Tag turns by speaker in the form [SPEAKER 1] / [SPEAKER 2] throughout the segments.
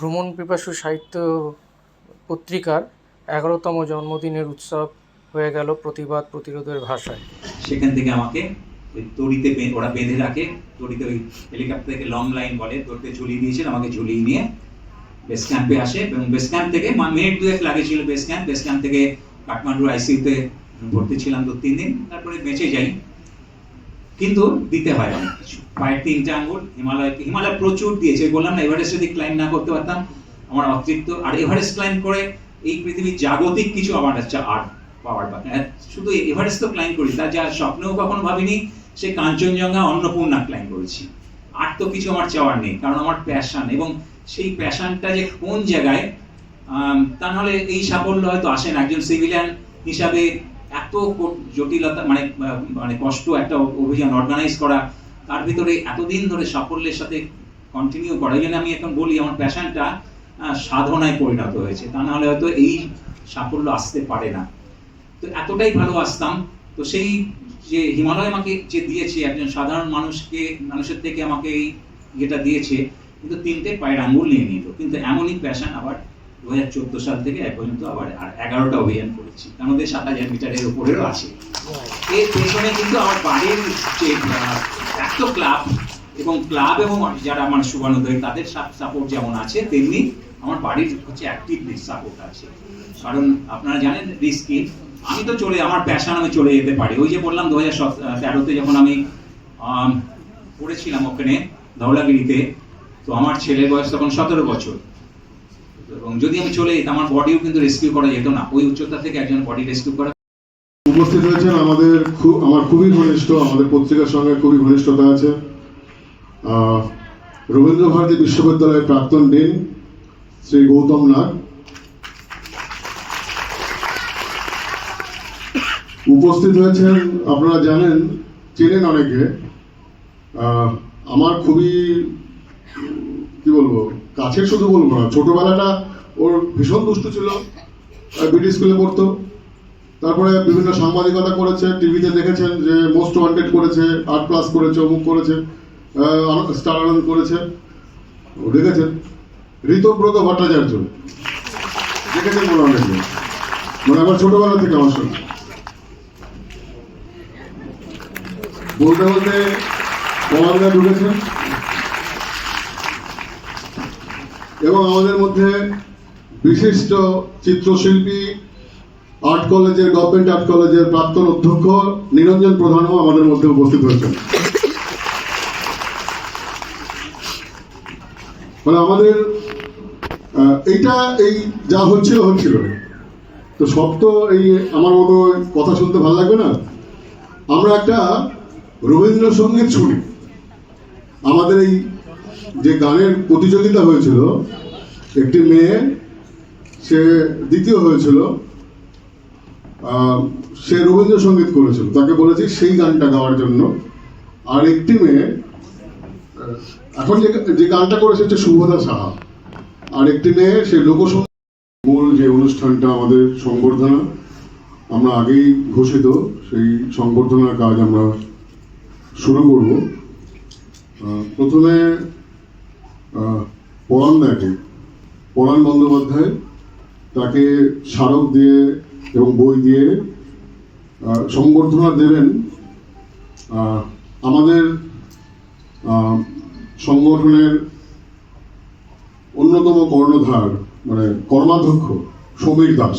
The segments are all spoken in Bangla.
[SPEAKER 1] ভ্রমণ পিপাসু সাহিত্য পত্রিকার এগারোতম জন্মদিনের উৎসব হয়ে গেল প্রতিবাদ প্রতিরোধের ভাষায়।
[SPEAKER 2] সেখান থেকে আমাকে তড়িতে ওরা বেঁধে রাখে তড়িতে ওই হেলিকপ্টার থেকে লং লাইন বলে তড়িতে ঝুলিয়ে দিয়েছিল, আমাকে ঝুলিয়ে নিয়ে বেস ক্যাম্পে আসে এবং বেস ক্যাম্প থেকে মিনিট দুয়েক লাগেছিল বেস ক্যাম্প বেস ক্যাম্প থেকে কাঠমান্ডুর আইসিইউতে ভর্তি ছিলাম দু তিন দিন, তারপরে বেঁচে যাই। কিন্তু দিতে হয় অনেক কিছু। পায়ের তিনটা আঙ্গুল হিমালয় হিমালয় প্রচুর দিয়েছে। বললাম না, এভারেস্ট যদি ক্লাইম না করতে পারতাম, আমার অতৃপ্ত। আর এভারেস্ট ক্লাইম করে এই পৃথিবীর জাগতিক কিছু আমার হচ্ছে আর্ট পাওয়ার বা শুধু এভারেস্ট তো ক্লাইম করি তার যা স্বপ্নেও কখনো ভাবিনি, সে কাঞ্চনজঙ্ঘা অন্নপূর্ণা ক্লাইম করেছি। আর তো কিছু আমার চাওয়ার নেই, কারণ আমার প্যাশান এবং সেই প্যাশানটা যে কোন জায়গায় তা নাহলে এই সাফল্য হয়তো আসে না। একজন সিভিলিয়ান হিসাবে এত জটিলতা মানে মানে কষ্ট, একটা অভিযান অর্গানাইজ করা, তার ভিতরে এতদিন ধরে সাফল্যের সাথে কন্টিনিউ করা। এই আমি এখন বলি, আমার প্যাশনটা সাধনায় পরিণত হয়েছে। তা নাহলে হয়তো এই সাফল্য আসতে পারে না। তো এতটাই ভালো আসতাম। তো সেই যে হিমালয় আমাকে যে দিয়েছে, একজন সাধারণ মানুষকে, মানুষের থেকে আমাকে এই ইয়েটা দিয়েছে, কিন্তু তিনটে পায়ের আঙ্গুল নিয়ে নিল। কিন্তু এমনই প্যাশন আবার দু হাজার চোদ্দ সাল থেকে এক পর্যন্ত আবার আর এগারোটা অভিযান করেছি। তার মধ্যে সাত হাজার মিটারের উপরেরও আছে। এর পেছনে কিন্তু আমার বাড়ির যে এত ক্লাব এবং ক্লাব এবং যারা আমার শুভানুদয় তাদের সাপোর্ট যেমন আছে, তেমনি আমার বাড়ির হচ্ছে অ্যাক্টিভ সাপোর্ট আছে। কারণ আপনারা জানেন রিস্কি আমি তো চলে, আমার প্যাশন আমি চলে যেতে পারি। ওই যে বললাম দু হাজার তেরোতে যখন আমি পড়েছিলাম ওখানে, ধওলাগিরিতে, তো আমার ছেলের বয়স তখন সতেরো বছর। এবং যদি আমি চলে যেতাম আমার বডিও কিন্তু রেস্কিউ করা যেত না। ওই উচ্চতা থেকে একজন বডি রেস্কিউ করা
[SPEAKER 3] উপস্থিত হয়েছেন আমাদের খুব আমার খুবই ঘনিষ্ঠ, আমাদের পত্রিকার সঙ্গে খুবই ঘনিষ্ঠতা আছে। রবীন্দ্র ভারতী বিশ্ববিদ্যালয়ের প্রাক্তন ডিন, শ্রী গৌতম নাগ। উপস্থিত হয়েছেন, আপনারা জানেন, চেনেন অনেকে। আমার খুবই, কি বলব কাছের শুধু বলব না ছোটবেলাটা ওর ভীষণ দুষ্ট ছিল। বিডি স্কুলে পড়তো। তারপরে বিভিন্ন সাংবাদিকতা করেছে টিভিতে দেখেছেন যে মোস্ট ওয়ান্টেড করেছে আর্ট প্লাস করেছে, অমুক করেছে স্টার আনন্দ করেছে। দেখেছেন? ঋতব্রত ভট্টাচার্য। দেখেছেন বলে অনেকে মানে আমার ছোটবেলা থেকে আমার সঙ্গে। বলতে বলতে কমালদা ঢুকেছেন। এবং আমাদের মধ্যে বিশিষ্ট চিত্রশিল্পী, আর্ট কলেজের, গভর্নমেন্ট আর্ট কলেজের প্রাক্তন অধ্যক্ষ নিরঞ্জন প্রধানও আমাদের মধ্যে উপস্থিত হয়েছেন। মানে আমাদের এইটা এই যা হচ্ছিল হচ্ছিল। তো সব তো এই আমার মতো কথা শুনতে ভালো লাগবে না। আমরা একটা রবীন্দ্রসঙ্গীত শুনি। আমাদের এই যে গানের প্রতিযোগিতা হয়েছিল, একটি মেয়ে, সে দ্বিতীয় হয়েছিল সে রবীন্দ্রসঙ্গীত করেছিল। তাকে বলেছি সেই গানটা গাওয়ার জন্য। আর একটি মেয়ে, এখন যে যে গানটা করেছে হচ্ছে শুভদা সাহা। আর একটি মেয়ে, সে লোকসঙ্গীত মূল যে অনুষ্ঠানটা আমাদের সংবর্ধনা, আমরা আগেই ঘোষিত, সেই সংবর্ধনার কাজ আমরা শুরু করব। প্রথমে আহ, পরাণ দেখে। পরাণ বন্দ্যোপাধ্যায় তাকে স্মারক দিয়ে এবং বই দিয়ে সংবর্ধনা দেবেন। আমাদের সংগঠনের অন্যতম কর্ণধার মানে কর্মাধ্যক্ষ সমীর দাস।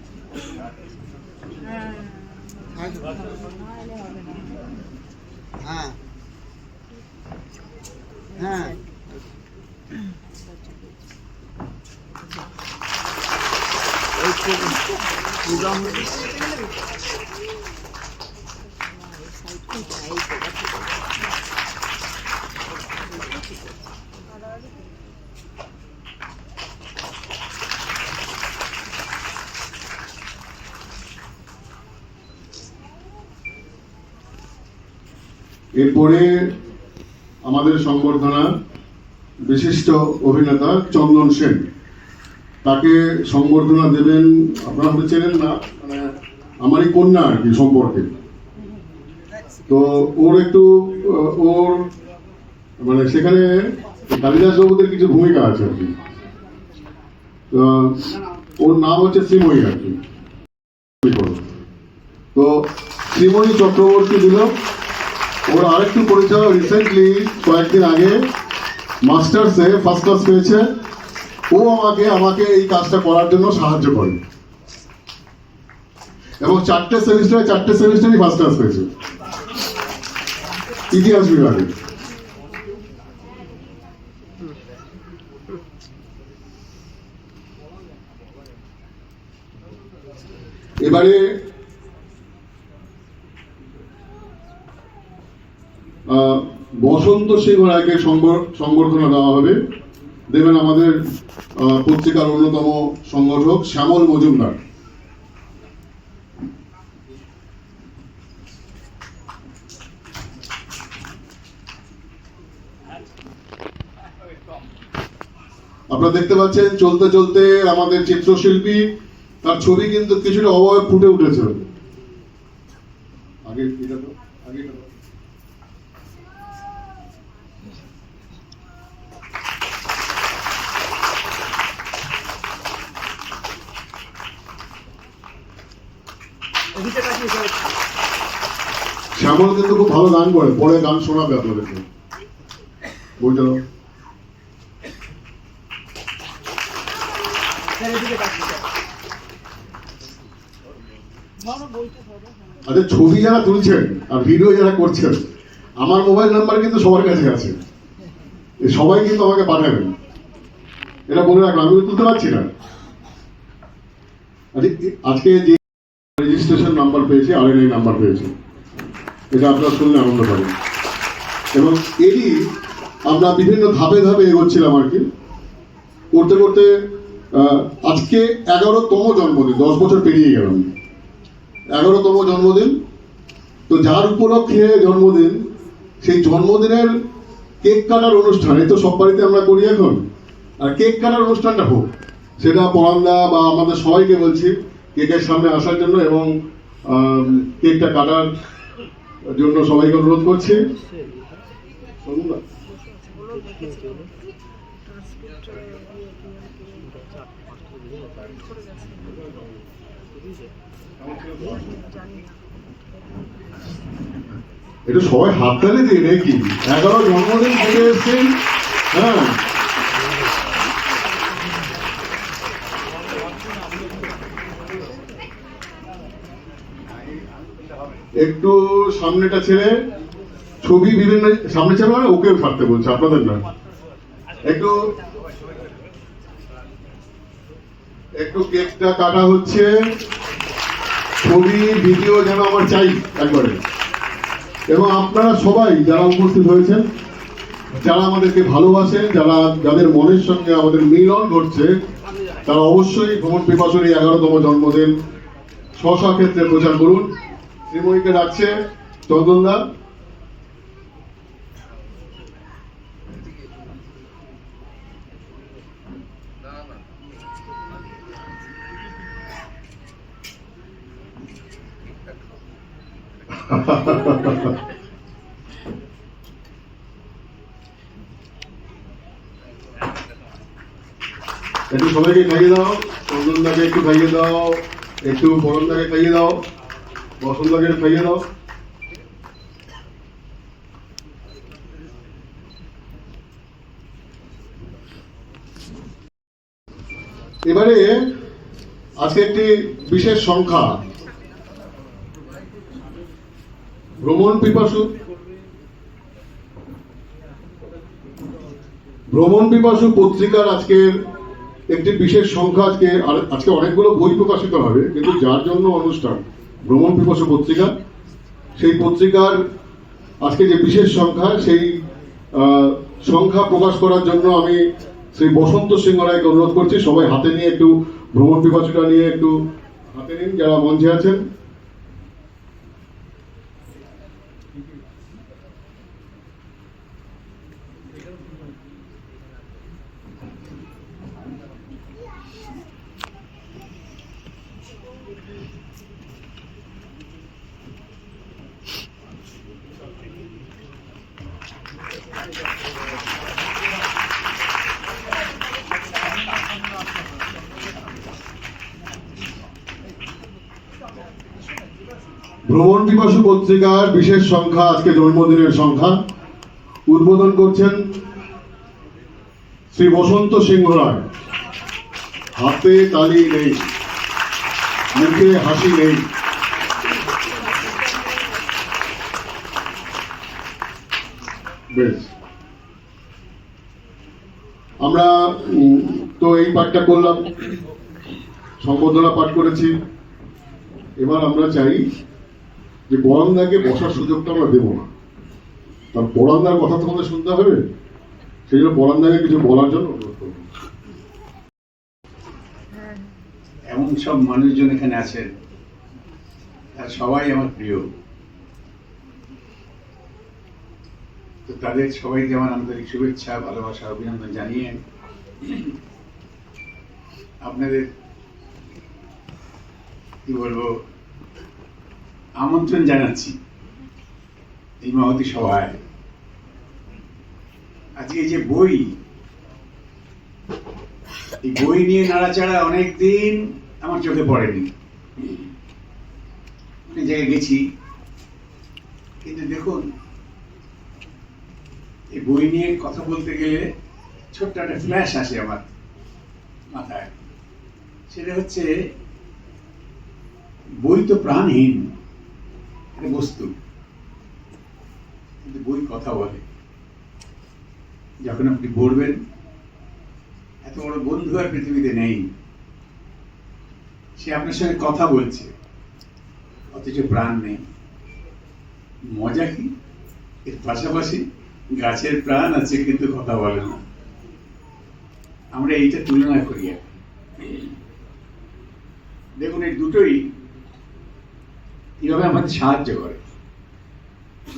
[SPEAKER 3] এরপরে আমাদের সংবর্ধনা বিশিষ্ট অভিনেতা চন্দন সেন। তাকে সংবর্ধনা দেবেন, আপনারা হয়তো চেনেন না মানে আমারই কন্যা আর কি সম্পর্কে। তো ওর একটু ওর মানে সেখানে কালিদাস বাবুদের কিছু ভূমিকা আছে আর কি। ওর নাম হচ্ছে শ্রীময়ী আর কি। তো শ্রীময়ী চক্রবর্তী দিল। ওর আরেকটু পরিচয় রিসেন্টলি কয়েকদিন আগে মাস্টার্সে ফার্স্ট ক্লাস পেয়েছে। ও আমাকে আমাকে এই কাজটা করার জন্য সাহায্য করে। এবং চারটে সেমিস্টারে চারটে সেমিস্টারই ফার্স্ট ক্লাস পেয়েছে ইতিহাস বিভাগে। এবারে বসন্ত সিংহ রায়কে সংবর- সংবর্ধনা দেওয়া হবে। দেবেন আমাদের পত্রিকার অন্যতম সংগঠক শ্যামল মজুমদার। আপনারা দেখতে পাচ্ছেন, চলতে চলতে আমাদের চিত্রশিল্পী, তার ছবি কিন্তু কিছুটা অভাবে ফুটে উঠেছে আগে এটা দাও, আগে এটা দাও। শ্যামল কিন্তু খুব ভালো গান করে পরে গান শোনাবে আপনাদেরকে। দাও। আচ্ছা ছবি যারা তুলছেন আর ভিডিও যারা করছেন আমার মোবাইল নাম্বার কিন্তু সবার কাছে আছে। সবাই কিন্তু আমাকে পাঠাবেন। এটা বলে রাখলাম আমি তুলতে পারছি না। আচ্ছা, আজকে যে রেজিস্ট্রেশন নাম্বার পেয়েছি আর নাম্বার পেয়েছি। এটা আপনারা শুনলে আনন্দ পাবেন। এবং এরই আমরা বিভিন্ন ধাপে ধাপে এগোচ্ছিলাম আর কি। করতে করতে আজকে এগারোতম জন্মদিন, দশ বছর পেরিয়ে গেলাম। এগারোতম জন্মদিন, তো যার উপলক্ষে জন্মদিন, সেই জন্মদিনের কেক কাটার অনুষ্ঠান, এই তো সব বাড়িতে আমরা করি এখন। আর কেক কাটার অনুষ্ঠানটা হোক, সেটা পরান্দা বা আমাদের সবাইকে বলছি, কেকের সামনে আসার জন্য এবং কেকটা কাটার জন্য সবাইকে অনুরোধ করছি। এটা সবাই হাততালি দিয়ে নাকি? এগারো জন্মদিন থেকে এসছেন। হ্যাঁ। একটু সামনেটা ছেড়ে ছবি বিভিন্ন সামনে ছেড়ে মানে ওকেও ছাড়তে বলছে, আপনাদের না একটু একটু কেকটা কাটা হচ্ছে, ছবি, ভিডিও যেন আমার চাই একবারে। এবং আপনারা সবাই যারা উপস্থিত হয়েছেন, যারা আমাদেরকে ভালোবাসেন, যারা যাদের মনের সঙ্গে আমাদের মিলন ঘটছে, তারা অবশ্যই ভ্রমণ পিপাসুর এগারোতম জন্মদিন স্ব ক্ষেত্রে প্রচার করুন। শ্রীময়ীকে ডাকছে চন্দনদা। একটু সবাইকে খাইয়ে দাও, চন্দনদাকে একটু খাইয়ে দাও, একটু বরণদাকে খাইয়ে দাও। এবারে আজকে একটি বিশেষ সংখ্যা। ভ্রমণ পিপাসু। ভ্রমণ পিপাসু পত্রিকার আজকের একটি বিশেষ সংখ্যা আজকে আজকে অনেকগুলো বই প্রকাশিত হবে, কিন্তু যার জন্য অনুষ্ঠান। ভ্রমণ পিপাসু পত্রিকা। সেই পত্রিকার আজকে যে বিশেষ সংখ্যা, সেই সংখ্যা প্রকাশ করার জন্য আমি সেই বসন্ত সিংহ রায়কে অনুরোধ করছি, সবাই হাতে নিয়ে একটু ভ্রমণ পিপাসুটা নিয়ে একটু হাতে নিন, যারা মঞ্চে আছেন। ভ্রমণ পিপাসু পত্রিকার বিশেষ সংখ্যা, আজকে জন্মদিনের সংখ্যা, উদ্বোধন করছেন শ্রী বসন্ত সিংহ রায়। হাতে তালি নেই, মুখে হাসি নেই। বেশ। আমরা তো এই পাঠটা করলাম সম্বোধনা পাঠ করেছি। এবার আমরা চাই যে বরান্দাকে বসার সুযোগটা আমরা দেবো না। তার বরান্দার কথা তোমাদের শুনতে হবে? সেই জন্য বরান্দাকে কিছু বলার জন্য
[SPEAKER 4] এমন সব মানুষজন এখানে আছেন। আর সবাই আমার প্রিয়। তো তাদের সবাইকে আমার আন্তরিক শুভেচ্ছা ভালোবাসা অভিনন্দন জানিয়ে আপনাদের কি বলব আমন্ত্রণ জানাচ্ছি এই মহতি সভায়। আজকে যে বই, এই বই নিয়ে নাড়াচাড়া অনেকদিন আমার চোখে পড়েনি। অনেক জায়গায় গেছি, কিন্তু দেখুন, এই বই নিয়ে কথা বলতে গেলে ছোট্ট একটা ফ্ল্যাশ আসে আমার মাথায়। সেটা হচ্ছে, বই তো প্রাণহীন। বস্তু। কিন্তু বই কথা বলে। যখন আপনি পড়বেন, এত বড় বন্ধু আর পৃথিবীতে নেই। সে আপনার সঙ্গে কথা বলছে, অথচ প্রাণ নেই। মজা কি? এর পাশাপাশি গাছের প্রাণ আছে, কিন্তু কথা বলে না। আমরা এইটা তুলনা করি। দেখুন, এই দুটোই কীভাবে আমাদের সাহায্য করে।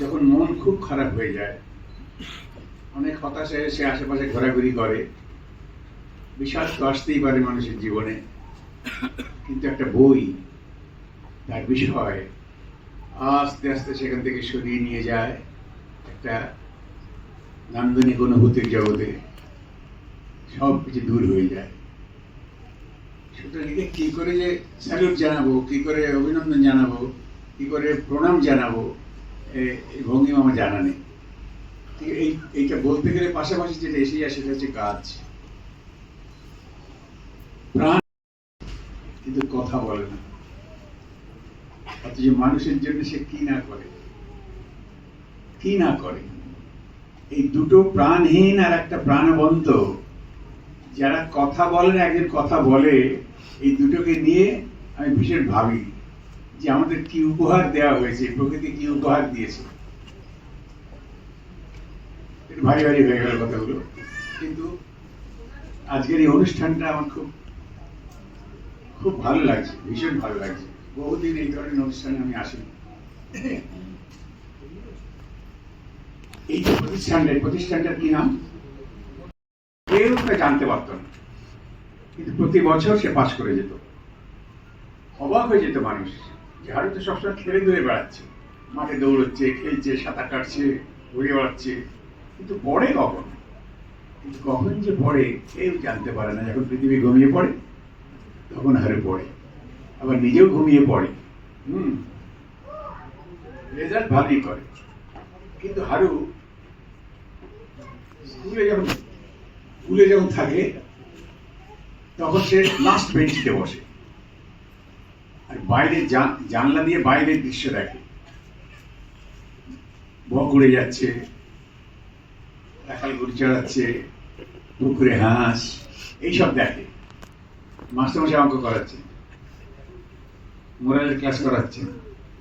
[SPEAKER 4] যখন মন খুব খারাপ হয়ে যায়, অনেক হতাশা এসে আশেপাশে ঘোরাঘুরি করে। বিষাদ তো আসতেই পারে মানুষের জীবনে। কিন্তু একটা বই, তার বিষয় আস্তে আস্তে সেখান থেকে সরিয়ে নিয়ে যায় একটা নান্দনিক অনুভূতির জগতে। সব কিছু দূর হয়ে যায়। সুতরাং কি করে যে স্যালুট জানাব, কি করে অভিনন্দন জানাব কি করে প্রণাম জানাব ভঙ্গিমা আমার জানা নেই। এই, এইটা বলতে গেলে পাশাপাশি যেটা এসে যায় সেটা হচ্ছে কাজ প্রাণ কিন্তু কথা বলে না। অথচ মানুষের জন্য সে কি না করে? কি না করে? এই দুটো প্রাণহীন আর একটা প্রাণবন্ত, যারা কথা বলেন একজন কথা বলে, এই দুটোকে নিয়ে আমি ভীষণ ভাবি। যে আমাদের কি উপহার দেওয়া হয়েছে, প্রকৃতি কি উপহার দিয়েছে। ভারী ভারী হয়ে গেল কথাগুলো। কিন্তু আজকের এই অনুষ্ঠানটা আমার খুব খুব ভালো লাগছে, ভীষণ ভালো লাগছে। বহুদিন এই ধরনের অনুষ্ঠানে আমি আসিনি। এই যে প্রতিষ্ঠানটা প্রতিষ্ঠানটার কি নাম? কেউ তা জানতে পারত না। কিন্তু প্রতি বছর সে পাশ করে যেত। অবাক হয়ে যেত মানুষ। হারু তো সবসময় খেলে ধরে বেড়াচ্ছে। মাঠে দৌড়চ্ছে, খেলছে, সাঁতার কাটছে, ঘুরে বেড়াচ্ছে। কিন্তু পড়ে কখন? কিন্তু কখন যে পড়ে কেউ জানতে পারে না। যখন পৃথিবী ঘুমিয়ে পড়ে, তখন হারে পড়ে। আবার নিজেও ঘুমিয়ে পড়ে। হুম। রেজাল্ট ভালোই করে। কিন্তু হারু, স্কুলে যখন স্কুলে যখন থাকে, তখন সে লাস্ট বেঞ্চিতে বসে। বাইরে জান- জানলা দিয়ে বাইরের দৃশ্য দেখে। বক উড়ে যাচ্ছে রাখাল গুড়ি চড়াচ্ছে, পুকুরে হাঁস, এইসব দেখে। মাস্টারমশাই অঙ্ক করাচ্ছে মোরালের ক্লাস করাচ্ছে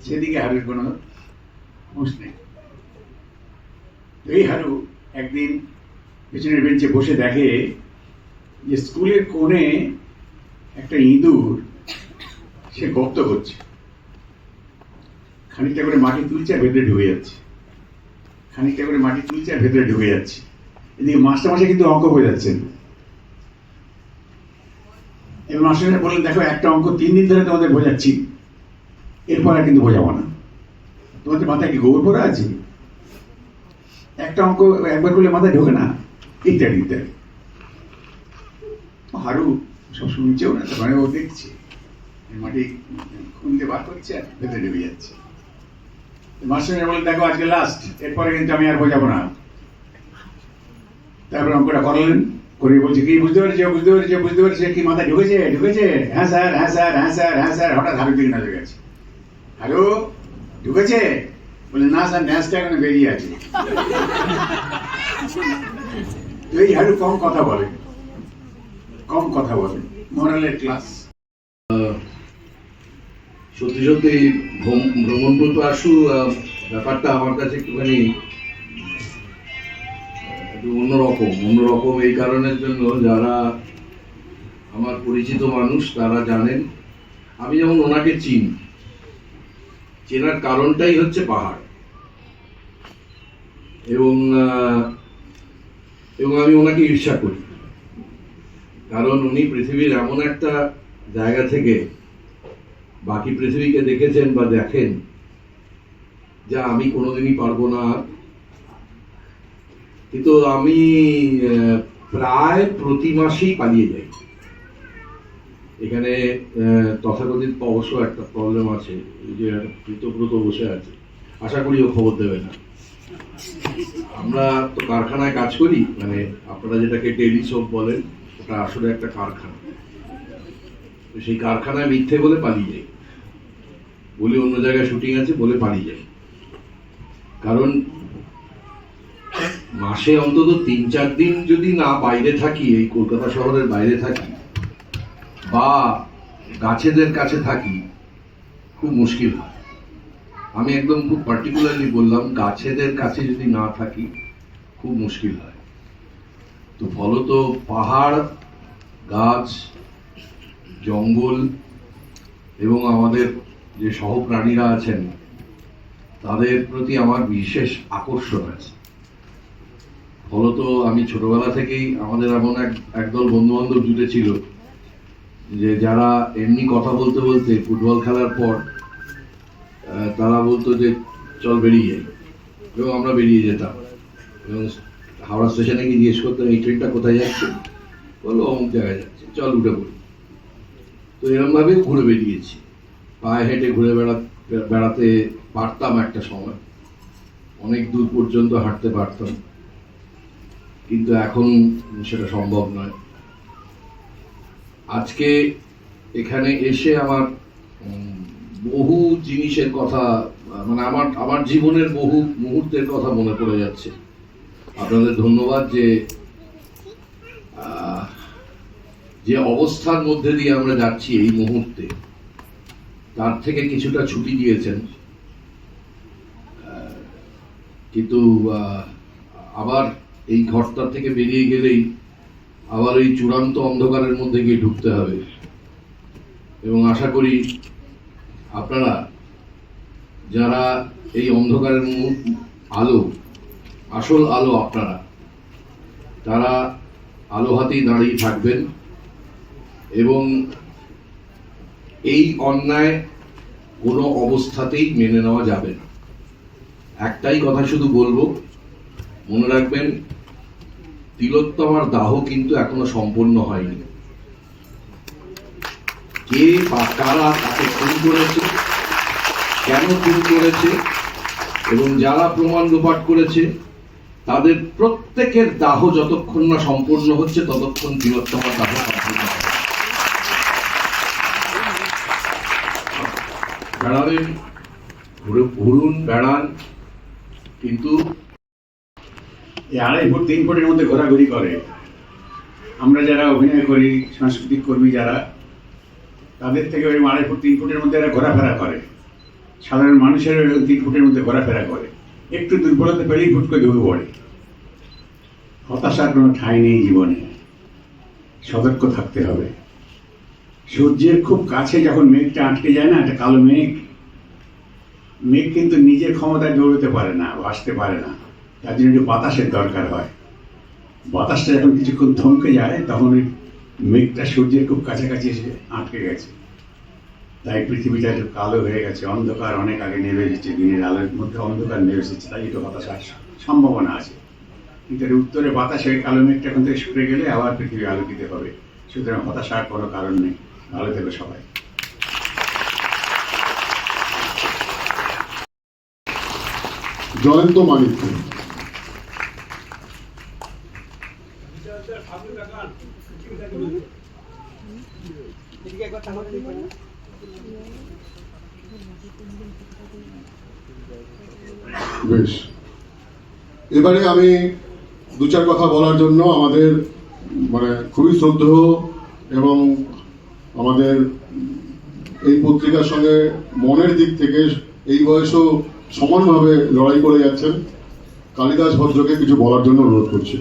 [SPEAKER 4] সেদিকে হারুর কোনো হুঁশ নেই। এই হারু একদিন পেছনের বেঞ্চে বসে দেখে যে স্কুলের কোণে একটা ইঁদুর সে গর্ত করছে। খানিকটা করে মাটি তুলছে আর ভেতরে ঢুকে যাচ্ছে। খানিকটা করে মাটি তুলছে আর ভেতরে ঢুকে যাচ্ছে। এদিকে মাস্টারমশাই কিন্তু অঙ্ক হয়ে যাচ্ছেন। এবার মাস্টারমশাই বললেন, দেখো, একটা অঙ্ক তিন দিন ধরে তোমাদের বোঝাচ্ছি। এরপর আর কিন্তু বোঝাবো না। তোমাদের মাথায় কি গোবর পড়া আছে? একটা অঙ্ক একবার করলে মাথায় ঢোকে না? ইত্যাদি ইত্যাদি। হারু সব শুনছেও না তখন ও দেখছে। মাটি খুনতে বার করছে আর ভেতরে ঢুকে যাচ্ছে। মাস্টার বলে দেখো, আজকে লাস্ট এরপরে কিন্তু আমি আর বোঝাবো না। তারপর অঙ্কটা করলেন করে বলছে, কি, বুঝতে পেরেছে বুঝতে পেরেছে বুঝতে পেরেছে, কি মাথায় ঢুকেছে ঢুকেছে? হ্যাঁ স্যার হ্যাঁ স্যার হ্যাঁ স্যার হ্যাঁ স্যার, হঠাৎ হাড়ের দিকে নজর গেছে। হ্যালো, ঢুকেছে? বলে না, স্যার ড্যান্সটা এখন বেরিয়ে আছে। এই হাড়ু কম কথা বলে, কম কথা বলে মোরালের ক্লাস
[SPEAKER 5] সত্যি সত্যি ভ্রম- ভ্রমণপূর্ব আসু ব্যাপারটা আমার কাছে একটুখানি অন্যরকম। অন্যরকম এই কারণের জন্য যারা আমার পরিচিত মানুষ, তারা জানেন, আমি যেমন ওনাকে চিনি, চেনার কারণটাই হচ্ছে পাহাড়। এবং এবং আমি ওনাকে ঈর্ষা করি। কারণ উনি পৃথিবীর এমন একটা জায়গা থেকে বাকি পৃথিবীকে দেখেছেন বা দেখেন, যা আমি কোনোদিনই পারব না কিন্তু আমি প্রায় প্রতি মাসেই পালিয়ে যাই। এখানে তথাকথিত অবশ্য একটা প্রবলেম আছে যে কৃতব্রত বসে আছে। আশা করি ও খবর দেবে না। আমরা তো কারখানায় কাজ করি মানে আপনারা যেটাকে টেলিসোপ বলেন, ওটা আসলে একটা কারখানা। সেই কারখানায় মিথ্যে বলে পালিয়ে যাই। বলে অন্য জায়গায় শুটিং আছে বলে পালিয়ে যাই। কারণ মাসে অন্তত তিন চার দিন যদি না বাইরে থাকি, এই কলকাতা শহরের বাইরে থাকি, বা গাছেদের কাছে থাকি, খুব মুশকিল হয়। আমি একদম খুব পার্টিকুলারলি বললাম, গাছেদের কাছে যদি না থাকি, খুব মুশকিল হয়। তো ফলত পাহাড়, গাছ, জঙ্গল এবং আমাদের যে সহপ্রাণীরা আছেন, তাদের প্রতি আমার বিশেষ আকর্ষণ আছে। ফলত আমি ছোটবেলা থেকেই আমাদের এমন এক, একদল বন্ধু বান্ধব জুটেছিল যে যারা এমনি কথা বলতে বলতে ফুটবল খেলার পর তারা বলতো যে, চল বেরিয়ে যাই এবং আমরা বেরিয়ে যেতাম। এবং হাওড়া স্টেশনে গিয়ে জিজ্ঞেস করতাম এই ট্রেনটা কোথায় যাচ্ছে? বলল, অমুক জায়গায় যাচ্ছে। চল উঠে পড়ি। তো এরমভাবে ঘুরে বেরিয়েছি। পায়ে হেঁটে ঘুরে বেড়া, বেড়াতে পারতাম একটা সময়। অনেক দূর পর্যন্ত হাঁটতে পারতাম। কিন্তু এখন সেটা সম্ভব নয়। আজকে এখানে এসে আমার বহু জিনিসের কথা মানে আমার আমার জীবনের বহু মুহূর্তের কথা মনে পড়ে যাচ্ছে। আপনাদের ধন্যবাদ যে যে অবস্থার মধ্যে দিয়ে আমরা যাচ্ছি এই মুহূর্তে। তার থেকে কিছুটা ছুটি দিয়েছেন। কিন্তু আবার এই ঘরটা থেকে বেরিয়ে গেলেই আবার এই চূড়ান্ত অন্ধকারের মধ্যে গিয়ে ঢুকতে হবে। এবং আশা করি আপনারা যারা এই অন্ধকারের আলো, আসল আলো আপনারা, তারা আলো হাতেই দাঁড়িয়ে থাকবেন এবং এই অন্যায় কোনো অবস্থাতেই মেনে নেওয়া যাবে না। একটাই কথা শুধু বলব, মনে রাখবেন, তিলোত্তমার দাহ কিন্তু এখনও সম্পূর্ণ হয়নি। কে বা কারা তাকে খুন করেছে, কেন খুন করেছে, এবং যারা প্রমাণ লোপাট করেছে, তাদের প্রত্যেকের দাহ যতক্ষণ না সম্পূর্ণ হচ্ছে, ততক্ষণ তিলোত্তমার দাহ সম্পূর্ণ হবে না। বেড়াবেন ঘুরে ঘুরুন, বেড়ান, কিন্তু
[SPEAKER 4] এই আড়াই ফুট, তিন ফুটের মধ্যে ঘোরাঘুরি করে। আমরা যারা অভিনয় করি, সাংস্কৃতিক কর্মী যারা, তাদের থেকে ওই আড়াই ফুট, তিন ফুটের মধ্যে এরা ঘোরাফেরা করে। সাধারণ মানুষের তিন ফুটের মধ্যে ঘোরাফেরা করে। একটু দুর্বলতা পেলেই ফুট করে ঢুকে পড়ে। হতাশার কোনো ঠাঁই নেই জীবনে। সতর্ক থাকতে হবে। সূর্যের খুব কাছে যখন মেঘটা আটকে যায় না, একটা কালো মেঘ মেঘ কিন্তু নিজের ক্ষমতায় দৌড়তে পারে না ভাসতে পারে না। তার জন্য একটু বাতাসের দরকার হয়। বাতাসটা যখন কিছুক্ষণ থমকে যায়, তখন ওই মেঘটা সূর্যের খুব কাছাকাছি এসে আটকে গেছে। তাই পৃথিবীটা একটু কালো হয়ে গেছে। অন্ধকার অনেক আগে নেমে এসেছে, দিনের আলোর মধ্যে অন্ধকার নেমে এসেছে, তাই একটু হতাশ সম্ভাবনা আছে। কিন্তু উত্তরে বাতাসে কালো মেঘটা এখন থেকে সরে গেলে আবার পৃথিবী আলোকিত হবে। সুতরাং হতাশার কোনো কারণ নেই। ভালো থেকো সবাই।
[SPEAKER 3] জয়ন্ত মানিক্য বেশ। এবারে আমি দু চার কথা বলার জন্য আমাদের মানে খুবই শ্রদ্ধেয় এবং আমাদের এই পত্রিকার সঙ্গে মনের দিক থেকে এই বয়সেও সমানভাবে লড়াই করে যাচ্ছেন। কালিদাস ভদ্রকে কিছু বলার জন্য অনুরোধ করছি।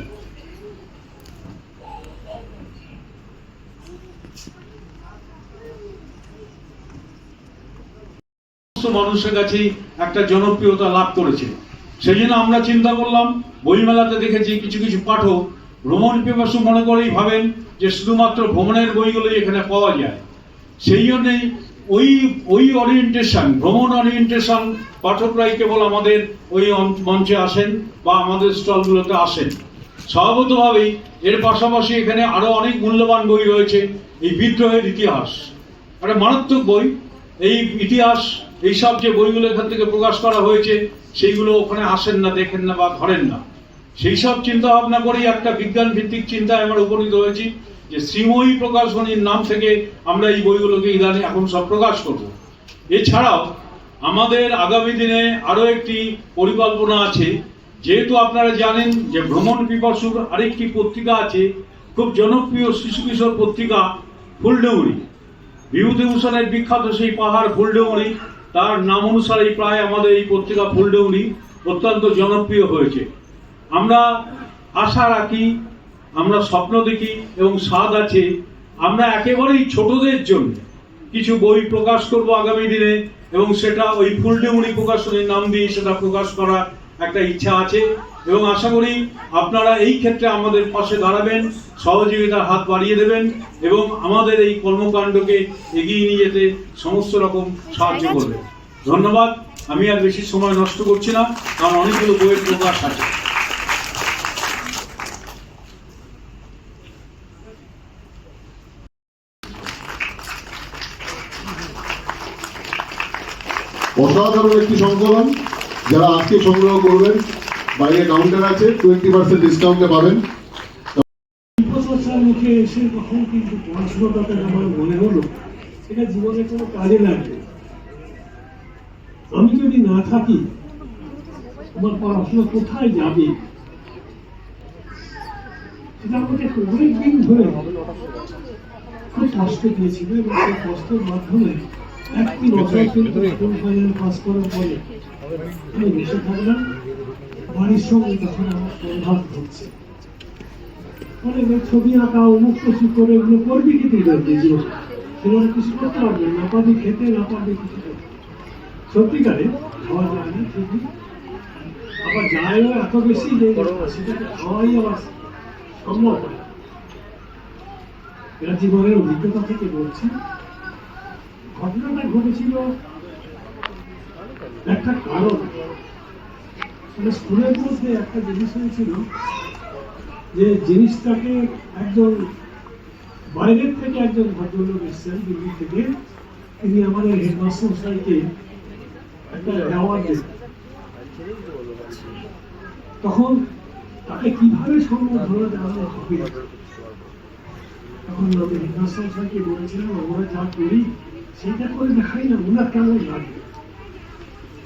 [SPEAKER 6] মানুষের কাছেই একটা জনপ্রিয়তা লাভ করেছে। সেই জন্য আমরা চিন্তা করলাম, বইমেলাতে দেখেছি কিছু কিছু পাঠক ভ্রমণ পিপাসু মনে করেই ভাবেন যে শুধুমাত্র ভ্রমণের বইগুলোই এখানে পাওয়া যায়। সেই জন্যেই ওই ওই অরিয়েন্টেশন ভ্রমণ ওরিয়েন্টেশন পাঠকরাই কেবল আমাদের ওই মঞ্চে আসেন বা আমাদের স্টলগুলোতে আসেন। স্বভাবতভাবেই এর পাশাপাশি এখানে আরও অনেক মূল্যবান বই রয়েছে, এই বিদ্রোহের ইতিহাস। একটা মারাত্মক বই। এই ইতিহাস, এইসব যে বইগুলো এখান থেকে প্রকাশ করা হয়েছে, সেইগুলো ওখানে আসেন না, দেখেন না বা ধরেন না। সেই সব চিন্তা ভাবনা করেই একটা বিজ্ঞান ভিত্তিক চিন্তায় আমরা উপনীত হয়েছি যে শ্রীময়ী প্রকাশনীর নাম থেকে আমরা এই বইগুলোকে ইদানিং এখন সব প্রকাশ করব। এছাড়াও আমাদের আগামী দিনে আরও একটি পরিকল্পনা আছে। যেহেতু আপনারা জানেন যে ভ্রমণ পিপাসুর আরেকটি পত্রিকা আছে, খুব জনপ্রিয় শিশু কিশোর পত্রিকা ফুলডুঙুরি বিভূতিভূষণের বিখ্যাত সেই পাহাড় ফুলডুঙুরি তার নাম অনুসারেই প্রায় আমাদের এই পত্রিকা ফুলডুঙুরি অত্যন্ত জনপ্রিয় হয়েছে। আমরা আশা রাখি, আমরা স্বপ্ন দেখি এবং স্বাদ আছে। আমরা একেবারেই ছোটদের জন্য কিছু বই প্রকাশ করব আগামী দিনে এবং সেটা ওই ফুলডেমুনি প্রকাশনীর নাম দিয়ে সেটা প্রকাশ করার একটা ইচ্ছা আছে এবং আশা করি আপনারা এই ক্ষেত্রে আমাদের পাশে দাঁড়াবেন, সহযোগিতার হাত বাড়িয়ে দেবেন এবং আমাদের এই কর্মকাণ্ডকে এগিয়ে নিয়ে যেতে সমস্ত রকম সাহায্য করবেন। ধন্যবাদ। আমি আর বেশি সময় নষ্ট করছি না, কারণ অনেকগুলো বইয়ের প্রকাশ আছে।
[SPEAKER 3] অসাধারণ একটি সংকলন, যারা আজকে সংগ্রহ করবেন, বাইরে কাউন্টার আছে টোয়েন্টি পার্সেন্ট ডিসকাউন্টে পাবেন।
[SPEAKER 7] আমি যদি না থাকি, আমার পড়াশোনা কোথায় যাবে? এটা আমাকে ধরে খুব কষ্ট দিয়েছিল এবং সেই কষ্টের মাধ্যমে ছবি আঁকা অমুক করে এগুলো করবি কি তুই কিছু করতে পারবে না পাবি খেতে না পাবি কিছু সত্যিকারে খাওয়া যায় না ঠিকই আবার যায়ও এত বেশি যে সেটাকে খাওয়াই আবার সম্ভব হয় এরা জীবনের অভিজ্ঞতা থেকে বলছি ঘটনাটা ঘটেছিল একটা কারণ। মানে স্কুলের মধ্যে একটা জিনিস হয়েছিল যে জিনিসটাকে একজন বাইরের থেকে একজন ভদ্রলোক এসেছেন দিল্লি থেকে। তিনি আমাদের হেডমাস্টার মশাইকে একটা তখন তাকে কীভাবে সম্বোধনা হবে? তখন হেডমাস্টার মশাইকে বলেছিলাম আমরা যা করি সেটা করে দেখাই না ওনার কেমন লাগে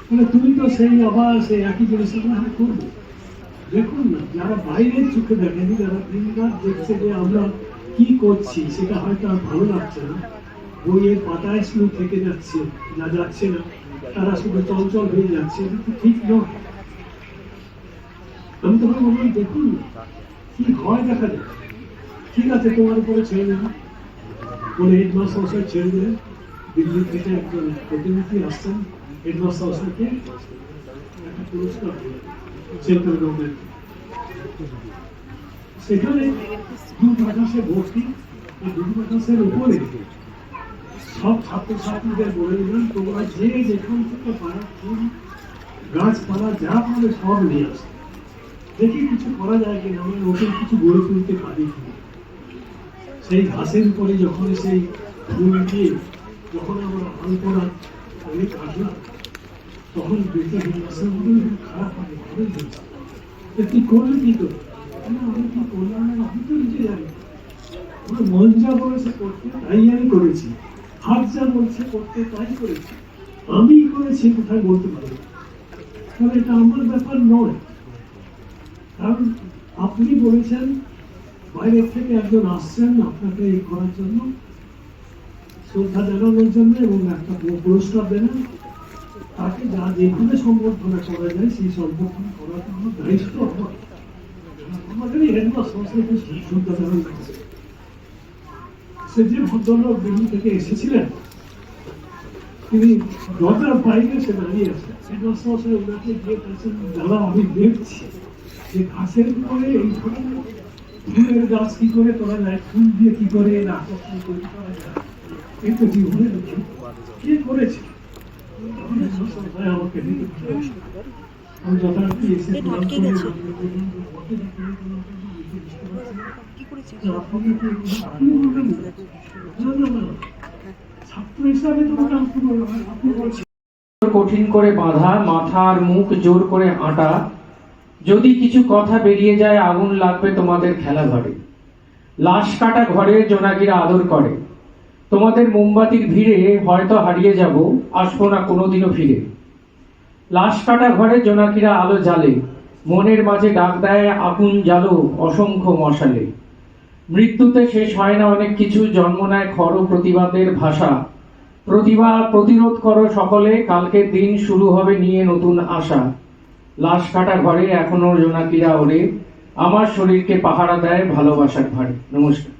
[SPEAKER 7] মানে তুমি তো সেই আবার সেই একই জিনিস আমরা হ্যাঁ করব দেখুন না যারা বাইরের চোখে দেখেনি যারা দিনরাত দেখছে যে আমরা কি করছি সেটা হয়তো আর ভালো লাগছে না বইয়ের পাতায় শুধু থেকে যাচ্ছে যা যাচ্ছে না তারা শুধু চঞ্চল হয়ে যাচ্ছে এটা তো ঠিক নয় আমি তোমার বললাম দেখুন না, কি হয় দেখা যায় ঠিক আছে তোমার উপরে ছেড়ে দেবেন বলে হেডমাস্টার মশাই ছেড়ে দিলেন দিল্লি থেকে একজন প্রতিনিধি আসছেন হেডমাস্টার মশাইকে একটা পুরস্কার সেন্ট্রাল গভর্নমেন্ট। সেখানে ভর্তি উপরে সব ছাত্রছাত্রীদের বলে দিলেন, তোমরা যে যেখান থেকে পারা ফুল, গাছপালা, যা পাবে সব নিয়ে আসে। দেখি কিছু করা যায় কিনা আমরা নতুন কিছু গড়ে তুলতে পারি সেই ঘাসের উপরে যখন সেই ফুল দিয়ে যখন আমরা করা অনেক আসলাম তখন বেঁচে খারাপ কি আমি কি আমি করেছি। কোথায় বলতে। কারণ এটা আমার ব্যাপার নয়। কারণ আপনি বলেছেন বাইরের থেকে একজন আসছেন আপনাকে এই করার জন্য। শ্রদ্ধা জানানোর জন্য এবং একটা পুরস্কার দেবেন। তাকে যা যেভাবে সম্বর্ধনা করা যায়, সেই সম্বর্ধনা করাটা আমার। দায়িত্ব তিনি বাইরে সে দাঁড়িয়ে মশাই ওনাকে আমি দেখছি যে গাছ কি করে করা যায় ফুল দিয়ে কি করে আকর্ষণ তৈরি করা যায়? এই তো জীবনে দেখি কে করেছে
[SPEAKER 1] কঠিন করে বাঁধা মাথা আর মুখ জোর করে আটা। যদি কিছু কথা বেরিয়ে যায়, আগুন লাগবে তোমাদের খেলা ঘরে লাশ কাটা ঘরে জোনাকিরা আদর করে। তোমাদের মোমবাতির ভিড়ে হয়তো হারিয়ে যাব, আসব না কোনোদিনও ফিরে। লাশ কাটা ঘরে জোনাকিরা আলো জ্বালে, মনের মাঝে ডাক দেয় আগুন জ্বালো অসংখ্য মশালে। মৃত্যুতে শেষ হয় না অনেক কিছু, জন্ম নেয় খর প্রতিবাদের ভাষা। প্রতিভা প্রতিরোধ করো সকলে, কালকের দিন শুরু হবে নিয়ে নতুন আশা। লাশ কাটা ঘরে এখনও জোনাকিরা ওরে আমার শরীরকে পাহারা দেয় ভালোবাসার ভারে নমস্কার।